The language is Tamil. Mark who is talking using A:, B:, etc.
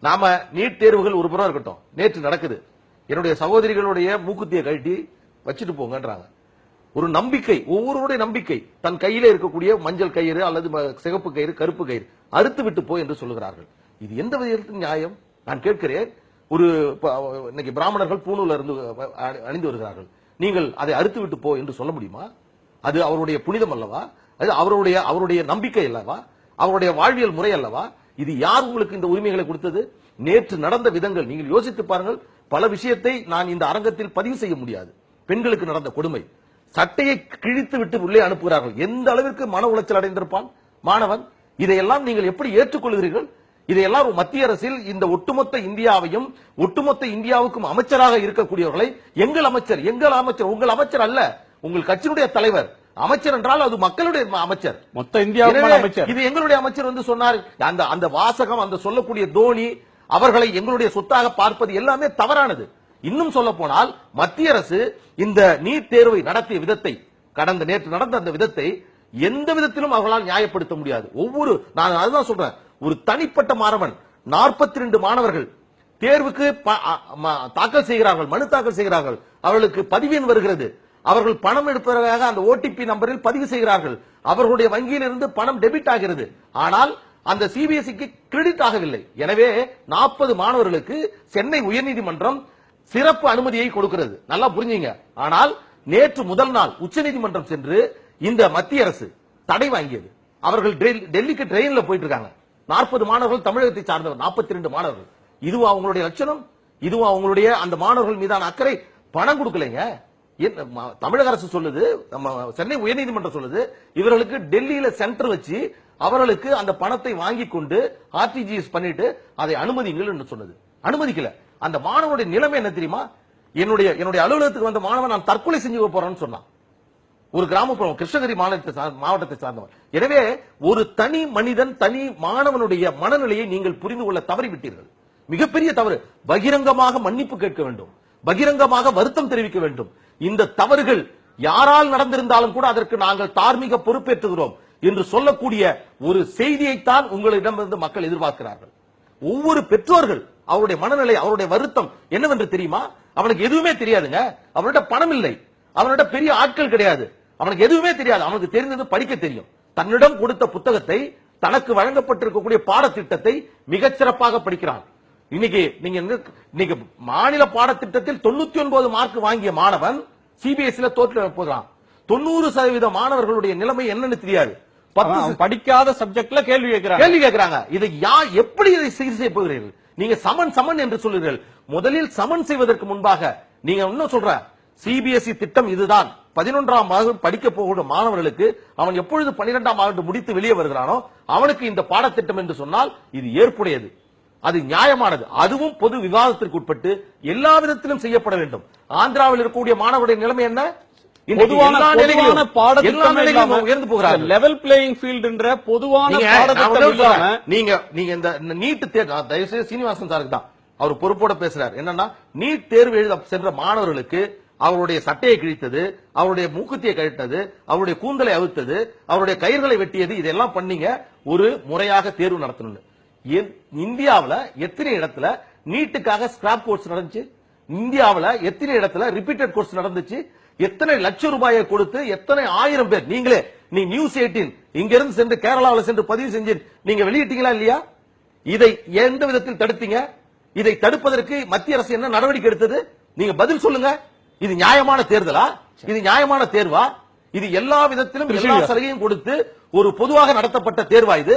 A: நாம நீட் தேர்வுகள் ஒரு புறம் இருக்கட்டும். நேற்று நடக்குது. என்னுடைய சகோதரிகளுடைய மூக்குத்தியை கழட்டி வச்சுட்டு போங்கன்றாங்க. ஒரு நம்பிக்கை ஒவ்வொருவருடைய நம்பிக்கை தன் கையில இருக்கக்கூடிய மஞ்சள் கயிறு அல்லது ம- சிகப்பு கயிறு கருப்பு கயிறு அறுத்து விட்டு போ என்று சொல்லுகிறார்கள். இது எந்த விதத்தில் நியாயம்? நான் கேட்கிறேன். ஒரு இன்னைக்கு பிராமணர்கள் பூணூல இருந்து அணிந்து வருகிறார்கள். நீங்கள் அதை அறுத்து விட்டு போ என்று சொல்ல முடியுமா? அது அவருடைய புனிதம் அல்லவா? அது அவருடைய அவருடைய நம்பிக்கை அல்லவா? அவருடைய வாழ்வியல் முறை அல்லவா? இது யார் உங்களுக்கு இந்த உரிமைகளை கொடுத்தது? நேற்று நடந்த விதங்கள் நீங்கள் யோசித்து பாருங்கள் பல விஷயத்தை நான் இந்த அரங்கத்தில் பதிவு செய்ய முடியாது. பெண்களுக்கு நடந்த கொடுமை. சட்டையை கிழித்து விட்டு உள்ளே அனுப்புகிறார்கள். எந்த அளவிற்கு மன உளைச்சல் அடைந்திருப்பான்? மாணவன் இதையெல்லாம் நீங்கள் எப்படி ஏற்றுக்கொள்கிறீர்கள்? இதையெல்லாம் மத்திய அரசில் இந்த ஒட்டுமொத்த இந்தியாவையும் ஒட்டுமொத்த இந்தியாவுக்கும் அமைச்சராக இருக்கக்கூடியவர்களை எங்கள் அமைச்சர் எங்கள் அமைச்சர் உங்கள் அமைச்சர் அல்ல உங்கள் கட்சியினுடைய தலைவர் அமைச்சர் என்றால் அது மக்களுடைய அமைச்சர்.
B: மொத்த இந்தியாவுக்கான அமைச்சர்.
A: இது எங்களுடைய அமைச்சர் வந்து சொன்னார். அந்த அந்த வாசகம் அந்த சொல்லக்கூடிய தோனி அவர்களை எங்களுடைய சொத்தாக பார்ப்பது எல்லாமே தவறானது. இன்னும் சொல்ல போனால் மத்திய அரசு இந்த நீட் தேர்வை நடத்திய விதத்தை கடந்த நேற்று நடந்த அந்த விதத்தை எந்த விதத்திலும் அவர்களால் நியாயப்படுத்த முடியாது. ஒவ்வொரு நான் அதுதான் சொல்றேன். ஒரு தனிப்பட்ட மாணவன் 42 ரெண்டு மாணவர்கள் தேர்வுக்கு தாக்கல் செய்கிறார்கள் மனு தாக்கல் செய்கிறார்கள் அவர்களுக்கு பதிவெண் வருகிறது. அவர்கள் பணம் எடுப்பதற்காக அந்த ஓடிபி நம்பரில் பதிவு செய்கிறார்கள். அவர்களுடைய வங்கியில் இருந்து பணம் டெபிட் ஆகிறது. ஆனால் அந்த சிபிஎஸ்இக்கு கிரெடிட் ஆகவில்லை. எனவே நாற்பது மாணவர்களுக்கு சென்னை உயர்நீதிமன்றம் சிறப்பு அனுமதியை கொடுக்கிறது. நல்லா புரிஞ்சுங்க. ஆனால் நேற்று முதல் நாள் உச்சநீதிமன்றம் சென்று இந்த மத்திய அரசு தடை வாங்கியது. அவர்கள் டெல்லிக்கு ட்ரெயின்ல போயிட்டு இருக்காங்க நாற்பது மாணவர்கள் தமிழகத்தை சார்ந்தவர் 42 ரெண்டு மாணவர்கள். இதுவா அவங்களுடைய லட்சணம்? இதுவா அவங்களுடைய அந்த மாணவர்கள் மீதான அக்கறை? பணம் கொடுக்கலைங்க. தமிழக அரசு சொல்லுது நம்ம சென்னை உயர்நீதிமன்றம் சொல்லுது இவர்களுக்கு டெல்லியில சென்டர் வச்சு அவர்களுக்கு அந்த பணத்தை வாங்கி கொண்டு ஆர்டிஜிஎஸ் பண்ணிட்டு அதை அனுமதிங்கள் என்று சொன்னது. அனுமதிக்கல. அந்த மாணவனுடைய நிலைமை என்ன தெரியுமா? என்னுடைய என்னுடைய அலுவலகத்துக்கு வந்த மாணவன் நான் தற்கொலை செஞ்சு போறேன்னு சொன்னான். ஒரு கிராமப்புறம் கிருஷ்ணகிரி மாநிலத்தை சார்- மாவட்டத்தை சார்ந்தவர் எனவே ஒரு தனி மனிதன் தனி மாணவனுடைய மனநிலையை நீங்கள் புரிந்து கொள்ள தவறிவிட்டீர்கள். மிகப்பெரிய தவறு. பகிரங்கமாக மன்னிப்பு கேட்க வேண்டும். பகிரங்கமாக வருத்தம் தெரிவிக்க வேண்டும். இந்த தவறுகள் யாரால் நடந்திருந்தாலும் கூட அதற்கு நாங்கள் தார்மீக பொறுப்பேற்றுகிறோம் என்று சொல்லக்கூடிய ஒரு செய்தியைத்தான் உங்களிடமிருந்து மக்கள் எதிர்பார்க்கிறார்கள். ஒவ்வொரு பெற்றோர்கள் அவருடைய மனநிலை அவருடைய வருத்தம் என்னவென்று தெரியுமா? அவனுக்கு எதுவுமே தெரியாதுங்க. அவனோட பணம் இல்லை. அவனோட பெரிய ஆட்கள் கிடையாது. அவனுக்கு எதுவுமே தெரியாது. அவனுக்கு தெரிந்தது படிக்க தெரியும். தன்னிடம் கொடுத்த புத்தகத்தை தனக்கு வழங்கப்பட்டிருக்கக்கூடிய பாடத்திட்டத்தை மிகச்சிறப்பாக படிக்கிறான். இன்னைக்கு நீங்க இன்னைக்கு மாநில பாடத்திட்டத்தில் தொண்ணூத்தி ஒன்பது மார்க் வாங்கிய மாணவன் சிபிஎஸ்இல தோற்று போகிறான். தொண்ணூறு சதவீத மாணவர்களுடைய நிலைமை என்னன்னு தெரியாது. பத்து
B: படிக்காத சப்ஜெக்ட்ல கேள்வி கேட்கிறாங்க
A: கேள்வி கேட்கிறாங்க. இதை யா எப்படி இதை சீர் செய்ய போகிறீர்கள்? நீங்க சமன் சமன் என்று சொல்லுங்கள். முதலில் சமன் செய்வதற்கு முன்பாக நீங்க இன்னும் சொல்ற? சிபிஎஸ்இ திட்டம் இதுதான். பதினொன்றாம் வகுப்பு படிக்க போகிற மாணவர்களுக்கு அவன் எப்பொழுது பன்னிரெண்டாம் ஆண்டு முடித்து வெளியே வருகிறானோ அவனுக்கு இந்த பாடத்திட்டம் என்று சொன்னால் இது ஏற்புடையது. அது நியாயமானது. அதுவும் பொது விவாதத்திற்கு உட்பட்டு எல்லா விதத்திலும் செய்யப்பட வேண்டும். ஆந்திராவில் இருக்கக்கூடிய மாணவருடைய நிலைமை என்ன?
B: பொதுவான
A: எல்லா
B: பாடத்திட்டம்
A: உயர்ந்து போகிறார்கள்.
B: லெவல் பிளேயிங் ஃபீல்டுன்ற பொதுவான
A: நீங்க. நீங்க இந்த நீட் தேர்வு நான் தயவு செய்து சீனிவாசன் சாருக்கு தான். அவர் பொறுப்போட பேசுறாரு. என்னன்னா நீட் தேர்வு எழுத சென்ற மாணவர்களுக்கு அவருடைய சட்டையை கிழித்தது அவருடைய மூக்குத்தியை கழித்தது அவருடைய கூந்தலை அவிழ்த்தது அவருடைய கயிர்களை வெட்டியது இதெல்லாம் பண்ணீங்க. ஒரு முறையாக தேர்வு நடத்தணும் இந்தியாவுல எத்தனை இடத்துல நீட்டுக்காக ஸ்கிராப் கோர்ஸ் நடந்துச்சு? இந்தியாவுல எத்தனை இடத்துல ரிப்பீட்டட் கோர்ஸ் நடந்துச்சு? எத்தனை லட்சம் ரூபாயை கொடுத்து எத்தனை ஆயிரம் பேர் நீங்களே நீ நியூஸ் எயிட்டீன் இங்க இருந்து சென்று கேரளாவில் சென்று பதிவு செஞ்சு நீங்க வெளியிட்டீங்களா இல்லையா? இதை எந்த விதத்தில் தடுத்தீங்க? இதை தடுப்பதற்கு மத்திய அரசு என்ன நடவடிக்கை எடுத்தது? நீங்க பதில் சொல்லுங்க. இது நியாயமான தேர்தலா? இது நியாயமான தேர்வா? இது எல்லா விதத்திலும் எல்லா சலுகையும் கொடுத்து ஒரு பொதுவாக நடத்தப்பட்ட தேர்வா இது?